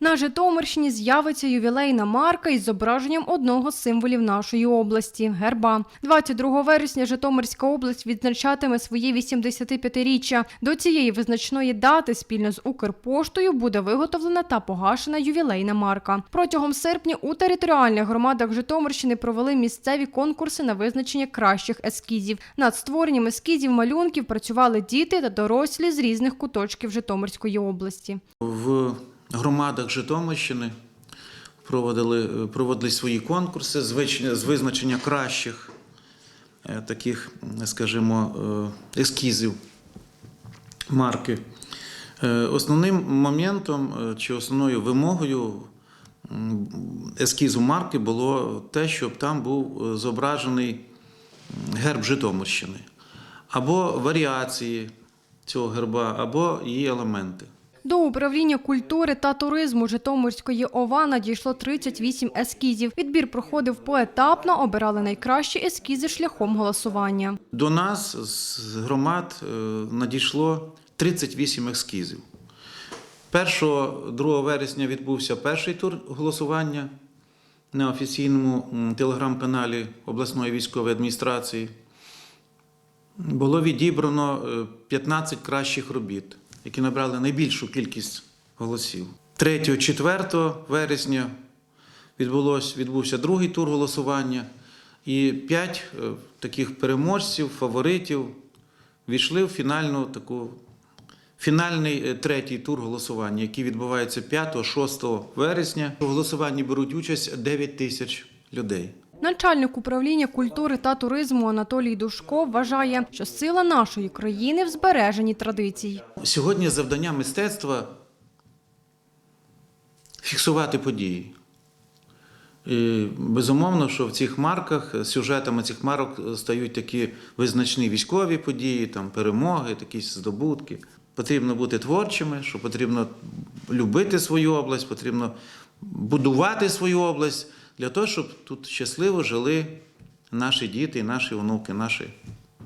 На Житомирщині з'явиться ювілейна марка із зображенням одного з символів нашої області герба. 22 вересня Житомирська область відзначатиме своє 85-річчя. До цієї визначної дати спільно з Укрпоштою буде виготовлена та погашена ювілейна марка. Протягом серпня у територіальних громадах Житомирщини провели місцеві конкурси на визначення кращих ескізів. Над створенням ескізів малюнків працювали діти та дорослі з різних куточків Житомирської області. В громадах Житомирщини проводили, проводили свої конкурси з визначення кращих е, таких, скажімо, е, ескізів марки. Е, Основним моментом е, чи основною вимогою ескізу марки було те, щоб там був е, зображений герб Житомирщини, або варіації цього герба, або її елементи. До управління культури та туризму Житомирської ОВА надійшло 38 ескізів. Відбір проходив поетапно, обирали найкращі ескізи шляхом голосування. До нас з громад е, надійшло 38 ескізів. 1-2 вересня відбувся перший тур голосування на офіційному телеграм-каналі обласної військової адміністрації. Було відібрано е, 15 кращих робіт, які набрали найбільшу кількість голосів. 3-4 вересня відбулось, відбувся другий тур голосування, і п'ять е, таких переможців, фаворитів війшли в фінальну таку. Фінальний е, третій тур голосування, який відбувається 5-6 вересня. У голосуванні беруть участь 9 тисяч людей. Начальник управління культури та туризму Анатолій Душко вважає, що сила нашої країни в збереженні традицій. Сьогодні завдання мистецтва фіксувати події. І, безумовно, що в цих марках, сюжетами цих марок стають такі визначні військові події, там, перемоги, якісь здобутки. Потрібно бути творчими, що потрібно любити свою область, потрібно будувати свою область для того, щоб тут щасливо жили наші діти, наші онуки, наші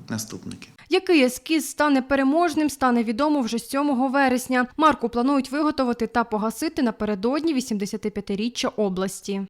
наступники. Який ескіз стане переможним, стане відомо вже 7 вересня. Марку планують виготовити та погасити напередодні 85-річчя області.